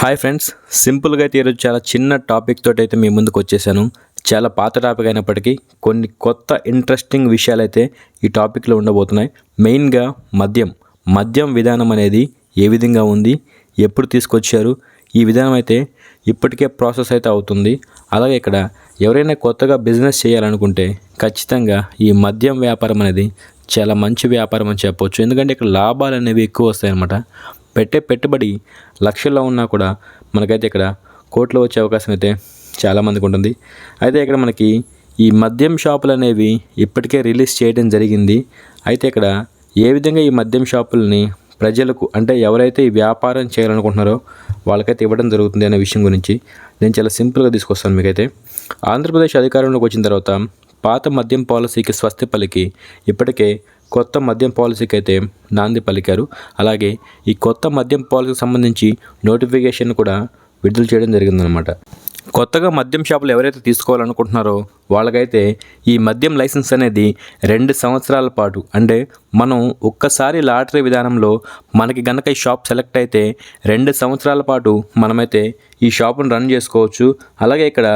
Hi friends సింపుల్గా అయితే ఈరోజు చాలా చిన్న టాపిక్ తోటి అయితే మీ ముందుకు వచ్చేసాను. చాలా పాత టాపిక్ అయినప్పటికీ కొన్ని కొత్త ఇంట్రెస్టింగ్ విషయాలు అయితే ఈ టాపిక్లో ఉండబోతున్నాయి. మెయిన్గా మద్యం. మద్యం విధానం అనేది ఏ విధంగా ఉంది? ఎప్పుడు తీసుకొచ్చారు? ఈ విధానం అయితే ఇప్పటికే ప్రాసెస్ అయితే అవుతుంది. అలాగే ఇక్కడ ఎవరైనా కొత్తగా బిజినెస్ చేయాలనుకుంటే ఖచ్చితంగా ఈ మద్యం వ్యాపారం అనేది చాలా మంచి వ్యాపారం అని చెప్పొచ్చు. ఎందుకంటే ఇక్కడ లాభాలు అనేవి ఎక్కువ వస్తాయన్నమాట. పెట్టే పెట్టుబడి లక్షల్లో ఉన్నా కూడా మనకైతే ఇక్కడ కోట్లు వచ్చే అవకాశం అయితే చాలామందికి ఉంటుంది. అయితే ఇక్కడ మనకి ఈ మద్యం షాపులు అనేవి ఇప్పటికే రిలీజ్ చేయడం జరిగింది. అయితే ఇక్కడ ఏ విధంగా ఈ మద్యం షాపుల్ని ప్రజలకు అంటే ఎవరైతే ఈ వ్యాపారం చేయాలనుకుంటున్నారో వాళ్ళకైతే ఇవ్వడం జరుగుతుంది అనే విషయం గురించి నేను చాలా సింపుల్గా తీసుకొస్తాను మీకైతే. ఆంధ్రప్రదేశ్ అధికారంలోకి వచ్చిన తర్వాత పాత మద్యం పాలసీకి స్వస్తి పలికి ఇప్పటికే కొత్త మద్యం పాలసీకి అయితే నాంది పలికారు. అలాగే ఈ కొత్త మద్యం పాలసీకి సంబంధించి నోటిఫికేషన్ కూడా విడుదల చేయడం జరిగిందనమాట కొత్తగా మద్యం షాపులు ఎవరైతే తీసుకోవాలనుకుంటున్నారో వాళ్ళకైతే ఈ మద్యం లైసెన్స్ అనేది రెండు సంవత్సరాల పాటు అంటే మనం ఒక్కసారి లాటరీ విధానంలో మనకి గనక ఈ షాప్ సెలెక్ట్ అయితే రెండు సంవత్సరాల పాటు మనమైతే ఈ షాపును రన్ చేసుకోవచ్చు. అలాగే ఇక్కడ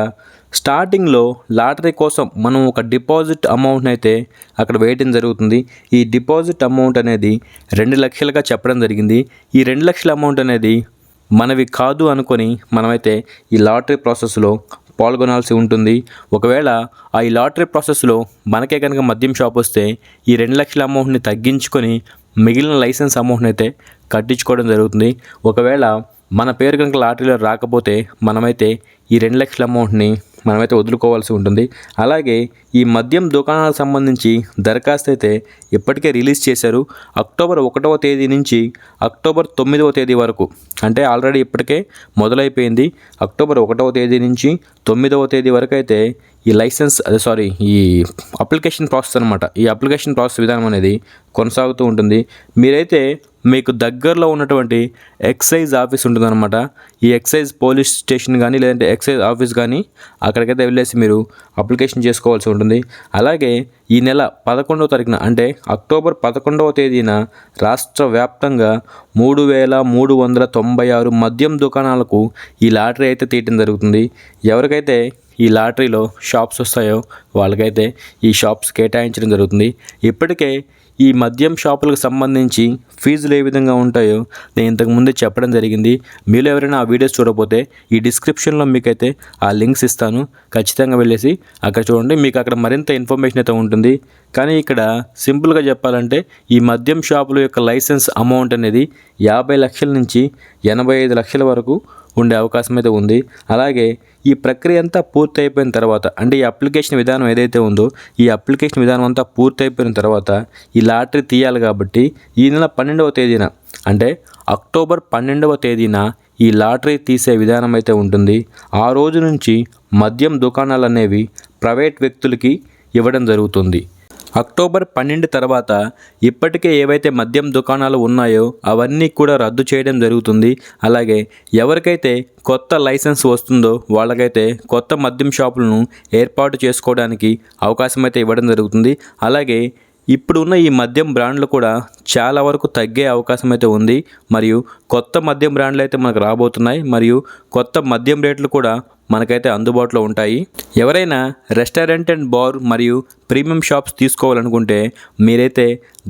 స్టార్టింగ్లో లాటరీ కోసం మనం ఒక డిపాజిట్ అమౌంట్ని అయితే అక్కడ వేయటం జరుగుతుంది. ఈ డిపాజిట్ అమౌంట్ అనేది రెండు లక్షలుగా చెప్పడం జరిగింది. ఈ రెండు లక్షల అమౌంట్ అనేది మనవి కాదు అనుకొని మనమైతే ఈ లాటరీ ప్రాసెస్లో పాల్గొనాల్సి ఉంటుంది. ఒకవేళ ఆ ఈ లాటరీ ప్రాసెస్లో మనకే కనుక మద్యం షాప్ వస్తే ఈ రెండు లక్షల అమౌంట్ని తగ్గించుకొని మిగిలిన లైసెన్స్ అమౌంట్ని అయితే కట్టించుకోవడం జరుగుతుంది. ఒకవేళ మన పేరు కనుక లాటరీలో రాకపోతే మనమైతే ఈ రెండు లక్షల అమౌంట్ని మనమైతే వదులుకోవాల్సి ఉంటుంది. అలాగే ఈ మద్యం దుకాణాలకు సంబంధించి దరఖాస్తు అయితే ఇప్పటికే రిలీజ్ చేశారు. అక్టోబర్ ఒకటవ తేదీ నుంచి అక్టోబర్ తొమ్మిదవ తేదీ వరకు. అంటే ఆల్రెడీ ఇప్పటికే మొదలైపోయింది. అక్టోబర్ ఒకటవ తేదీ నుంచి తొమ్మిదవ తేదీ వరకు అయితే ఈ లైసెన్స్ అదే సారీ ఈ అప్లికేషన్ ప్రాసెస్ అనమాట ఈ అప్లికేషన్ ప్రాసెస్ విధానం అనేది కొనసాగుతూ ఉంటుంది. మీరైతే మీకు దగ్గరలో ఉన్నటువంటి ఎక్సైజ్ ఆఫీస్ ఉంటుందన్నమాట. ఈ ఎక్సైజ్ పోలీస్ స్టేషన్ కానీ లేదంటే ఎక్సైజ్ ఆఫీస్ కానీ అక్కడికైతే వెళ్ళేసి మీరు అప్లికేషన్ చేసుకోవాల్సి ఉంటుంది. అలాగే ఈ నెల పదకొండవ తారీఖున అంటే అక్టోబర్ పదకొండవ తేదీన రాష్ట్ర వ్యాప్తంగా మూడు వేల మూడు వందల తొంభై ఆరు మద్యం దుకాణాలకు ఈ లాటరీ అయితే తీయటం జరుగుతుంది. ఎవరికైతే ఈ లాటరీలో షాప్స్ వస్తాయో వాళ్ళకైతే ఈ షాప్స్ కేటాయించడం జరుగుతుంది. ఇప్పటికే ఈ మద్యం షాపులకు సంబంధించి ఫీజులు ఏ విధంగా ఉంటాయో నేను ఇంతకుముందే చెప్పడం జరిగింది. మీరు ఎవరైనా ఆ వీడియోస్ చూడకపోతే ఈ డిస్క్రిప్షన్లో మీకైతే ఆ లింక్స్ ఇస్తాను. ఖచ్చితంగా వెళ్ళేసి అక్కడ చూడండి. మీకు అక్కడ మరింత ఇన్ఫర్మేషన్ అయితే ఉంటుంది. కానీ ఇక్కడ సింపుల్గా చెప్పాలంటే ఈ మద్యం షాపుల యొక్క లైసెన్స్ అమౌంట్ అనేది యాభై లక్షల నుంచి ఎనభై ఐదు లక్షల వరకు ఉండే అవకాశం అయితే ఉంది. అలాగే ఈ ప్రక్రియ అంతా పూర్తి అయిపోయిన తర్వాత అంటే ఈ అప్లికేషన్ విధానం ఏదైతే ఉందో ఈ అప్లికేషన్ విధానం అంతా పూర్తి అయిపోయిన తర్వాత ఈ లాటరీ తీయాలి కాబట్టి ఈ నెల పన్నెండవ తేదీన అంటే అక్టోబర్ పన్నెండవ తేదీన ఈ లాటరీ తీసే విధానం అయితే ఉంటుంది. ఆ రోజు నుంచి మద్యం దుకాణాలు అనేవి ప్రైవేట్ వ్యక్తులకి ఇవ్వడం జరుగుతుంది. అక్టోబర్ పన్నెండు తర్వాత ఇప్పటికే ఏవైతే మద్యం దుకాణాలు ఉన్నాయో అవన్నీ కూడా రద్దు చేయడం జరుగుతుంది. అలాగే ఎవరికైతే కొత్త లైసెన్స్ వస్తుందో వాళ్ళకైతే కొత్త మద్యం షాపులను ఏర్పాటు చేసుకోవడానికి అవకాశం అయితే ఇవ్వడం జరుగుతుంది. అలాగే ఇప్పుడున్న ఈ మద్యం బ్రాండ్లు కూడా చాలా వరకు తగ్గే అవకాశం అయితే ఉంది. మరియు కొత్త మద్యం బ్రాండ్లు అయితే మనకు రాబోతున్నాయి. మరియు కొత్త మద్యం రేట్లు కూడా మనకైతే అందుబాటులో ఉంటాయి. ఎవరైనా రెస్టారెంట్ అండ్ బార్ మరియు ప్రీమియం షాప్స్ తీసుకోవాలనుకుంటే మీరైతే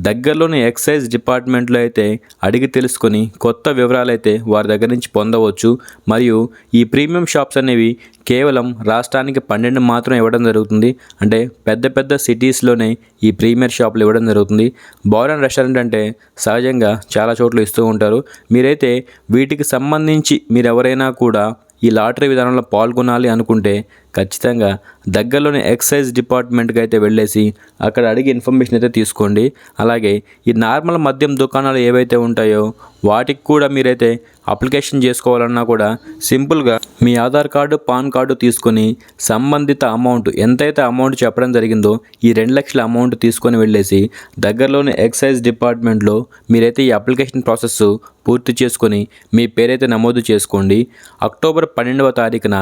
దగ్గరలోని ఎక్సైజ్ డిపార్ట్మెంట్లో అయితే అడిగి తెలుసుకొని కొత్త వివరాలు అయితే వారి దగ్గర నుంచి పొందవచ్చు. మరియు ఈ ప్రీమియం షాప్స్ అనేవి కేవలం రాష్ట్రానికి పన్నెండు మాత్రం ఇవ్వడం జరుగుతుంది. అంటే పెద్ద పెద్ద సిటీస్లోనే ఈ ప్రీమియర్ షాపులు ఇవ్వడం జరుగుతుంది. బార్ అండ్ రెస్టారెంట్ అంటే సహజంగా చాలా చోట్ల ఇస్తూ ఉంటారు. మీరైతే వీటికి సంబంధించి మీరు ఎవరైనా కూడా ఈ లాటరీ విధానంలో పాల్గొనాలి అనుకుంటే ఖచ్చితంగా దగ్గరలోని ఎక్సైజ్ డిపార్ట్మెంట్కి అయితే వెళ్ళేసి అక్కడ అడిగి ఇన్ఫర్మేషన్ అయితే తీసుకోండి. అలాగే ఈ నార్మల్ మద్యం దుకాణాలు ఏవైతే ఉంటాయో వాటికి కూడా మీరైతే అప్లికేషన్ చేసుకోవాలన్నా కూడా సింపుల్గా మీ ఆధార్ కార్డు పాన్ కార్డు తీసుకొని సంబంధిత అమౌంట్ ఎంతైతే అమౌంట్ చెప్పడం జరిగిందో ఈ రెండు లక్షల అమౌంట్ తీసుకొని వెళ్ళేసి దగ్గరలోని ఎక్సైజ్ డిపార్ట్మెంట్లో మీరైతే ఈ అప్లికేషన్ ప్రాసెస్ పూర్తి చేసుకొని మీ పేరైతే నమోదు చేసుకోండి. అక్టోబర్ పన్నెండవ తారీఖున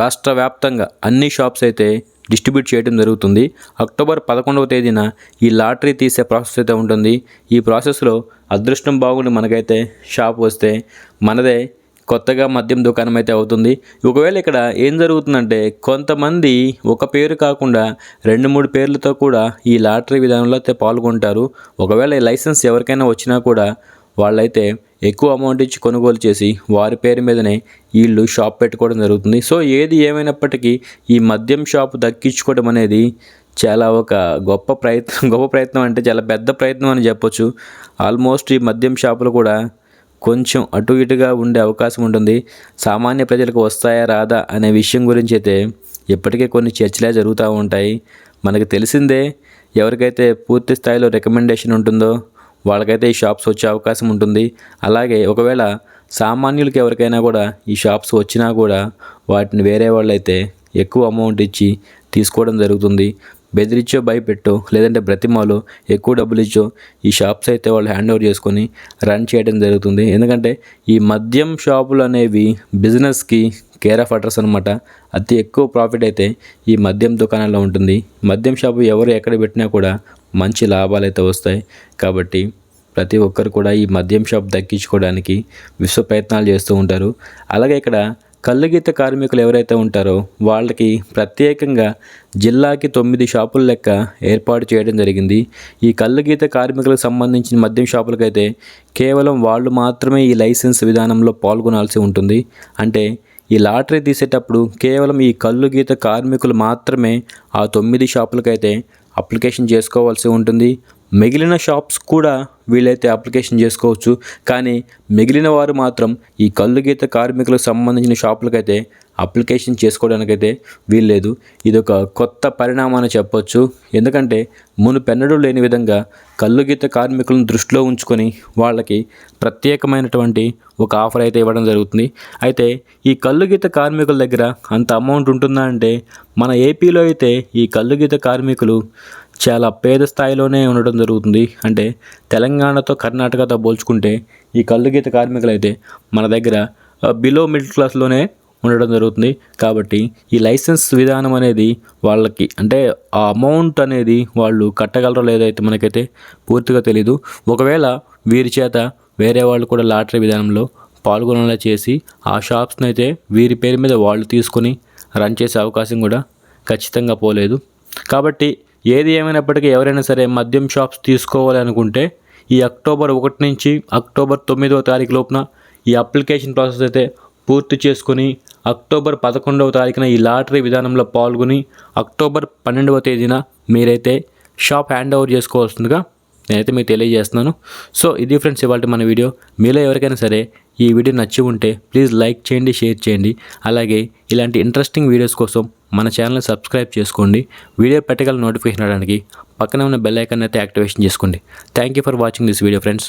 రాష్ట్ర వ్యాప్తంగా అన్ని షాప్స్ అయితే డిస్ట్రిబ్యూట్ చేయడం జరుగుతుంది. అక్టోబర్ పదకొండవ తేదీన ఈ లాటరీ తీసే ప్రాసెస్ అయితే ఉంటుంది. ఈ ప్రాసెస్లో అదృష్టం బాగుండి మనకైతే షాప్ వస్తే మనదే కొత్తగా మద్యం దుకాణం అయితే అవుతుంది. ఒకవేళ ఇక్కడ ఏం జరుగుతుందంటే కొంతమంది ఒక పేరు కాకుండా రెండు మూడు పేర్లతో కూడా ఈ లాటరీ విధానంలో అయితే పాల్గొంటారు. ఒకవేళ ఈ లైసెన్స్ ఎవరికైనా వచ్చినా కూడా వాళ్ళైతే ఎక్కువ అమౌంట్ ఇచ్చి కొనుగోలు చేసి వారి పేరు మీదనే వీళ్ళు షాప్ పెట్టుకోవడం జరుగుతుంది. సో ఏది ఏమైనప్పటికీ ఈ మద్యం షాప్ దక్కించుకోవడం అనేది చాలా ఒక గొప్ప ప్రయత్నం గొప్ప ప్రయత్నం అంటే చాలా పెద్ద ప్రయత్నం అని చెప్పొచ్చు. ఆల్మోస్ట్ ఈ మద్యం షాపులు కూడా కొంచెం అటు ఇటుగా ఉండే అవకాశం ఉంటుంది. సామాన్య ప్రజలకు వస్తాయా రాదా అనే విషయం గురించి అయితే ఇప్పటికే కొన్ని చర్చలే జరుగుతూ ఉంటాయి. మనకు తెలిసిందే ఎవరికైతే పూర్తి స్థాయిలో రికమెండేషన్ ఉంటుందో వాళ్ళకైతే ఈ షాప్స్ వచ్చే అవకాశం ఉంటుంది. అలాగే ఒకవేళ సామాన్యులకి ఎవరికైనా కూడా ఈ షాప్స్ వచ్చినా కూడా వాటిని వేరే వాళ్ళైతే ఎక్కువ అమౌంట్ ఇచ్చి తీసుకోవడం జరుగుతుంది. బెదిరించో భయపెట్టో లేదంటే బ్రతిమాలో ఎక్కువ డబ్బులు ఇచ్చో ఈ షాప్స్ అయితే వాళ్ళు హ్యాండ్ ఓవర్ చేసుకొని రన్ చేయడం జరుగుతుంది. ఎందుకంటే ఈ మద్యం షాపులు అనేవి బిజినెస్కి కేర్ ఆఫ్ అడ్రస్ అనమాట అతి ఎక్కువ ప్రాఫిట్ అయితే ఈ మద్యం దుకాణాల్లో ఉంటుంది. మద్యం షాపు ఎవరు ఎక్కడ పెట్టినా కూడా మంచి లాభాలు అయితే వస్తాయి. కాబట్టి ప్రతి ఒక్కరు కూడా ఈ మద్యం షాప్ దక్కించుకోవడానికి విశ్వ ప్రయత్నాలు చేస్తూ ఉంటారు. అలాగే ఇక్కడ కళ్ళుగీత కార్మికులు ఎవరైతే ఉంటారో వాళ్ళకి ప్రత్యేకంగా జిల్లాకి తొమ్మిది షాపుల లెక్క ఏర్పాటు చేయడం జరిగింది. ఈ కళ్ళుగీత కార్మికులకు సంబంధించిన మద్యం షాపులకైతే కేవలం వాళ్ళు మాత్రమే ఈ లైసెన్స్ విధానంలో పాల్గొనాల్సి ఉంటుంది. అంటే ఈ లాటరీ తీసేటప్పుడు కేవలం ఈ కళ్ళు గీత కార్మికులు మాత్రమే ఆ తొమ్మిది షాపులకైతే అప్లికేషన్ చేసుకోవాల్సి ఉంటుంది. మిగిలిన షాప్స్ కూడా వీలైతే అప్లికేషన్ చేసుకోవచ్చు. కానీ మిగిలిన వారు మాత్రం ఈ కళ్ళు గీత కార్మికులకు సంబంధించిన షాపులకైతే అప్లికేషన్ చేసుకోవడానికైతే వీల్లేదు. ఇది ఒక కొత్త పరిణామాన్ని చెప్పొచ్చు. ఎందుకంటే మునుపెన్నడూ లేని విధంగా కళ్ళు గీత కార్మికులను దృష్టిలో ఉంచుకొని వాళ్ళకి ప్రత్యేకమైనటువంటి ఒక ఆఫర్ అయితే ఇవ్వడం జరుగుతుంది. అయితే ఈ కళ్ళు గీత కార్మికుల దగ్గర అంత అమౌంట్ ఉంటుందా అంటే మన ఏపీలో అయితే ఈ కళ్ళు గీత కార్మికులు చాలా పేద స్థాయిలోనే ఉండడం జరుగుతుంది. అంటే తెలంగాణతో కర్ణాటకతో పోల్చుకుంటే ఈ కళ్ళు గీత కార్మికులు అయితే మన దగ్గర బిలో మిడిల్ క్లాస్లోనే ఉండడం జరుగుతుంది. కాబట్టి ఈ లైసెన్స్ విధానం అనేది వాళ్ళకి అంటే ఆ అమౌంట్ అనేది వాళ్ళు కట్టగలరో లేదైతే మనకైతే పూర్తిగా తెలీదు. ఒకవేళ వీరి చేత వేరే వాళ్ళు కూడా లాటరీ విధానంలో పాల్గొనేలా చేసి ఆ షాప్స్ని అయితే వీరి పేరు మీద వాళ్ళు తీసుకొని రన్ చేసే అవకాశం కూడా ఖచ్చితంగా పోలేదు. కాబట్టి ఏది ఏమైనప్పటికీ ఎవరైనా సరే మద్యం షాప్స్ తీసుకోవాలి అనుకుంటే ఈ అక్టోబర్ ఒకటి నుంచి అక్టోబర్ తొమ్మిదవ తారీఖు లోపున ఈ అప్లికేషన్ ప్రాసెస్ అయితే పూర్తి చేసుకుని అక్టోబర్ పదకొండవ తారీఖున ఈ లాటరీ విధానంలో పాల్గొని అక్టోబర్ పన్నెండవ తేదీన మీరైతే షాప్ హ్యాండ్ ఓవర్ చేసుకోవాల్సిందిగా నేనైతే మీకు తెలియజేస్తున్నాను. సో ఇది ఫ్రెండ్స్ ఇవాళ మన వీడియో. మీలో ఎవరికైనా సరే ఈ వీడియో నచ్చి ఉంటే ప్లీజ్ లైక్ చేయండి షేర్ చేయండి. అలాగే ఇలాంటి ఇంట్రెస్టింగ్ వీడియోస్ కోసం మన ఛానల్ని సబ్స్క్రైబ్ చేసుకోండి. వీడియో పెట్టగల నోటిఫికేషన్ రావడానికి పక్కనే ఉన్న బెల్ ఐకాన్ అయితే యాక్టివేషన్ చేసుకోండి. Thank you for watching this video friends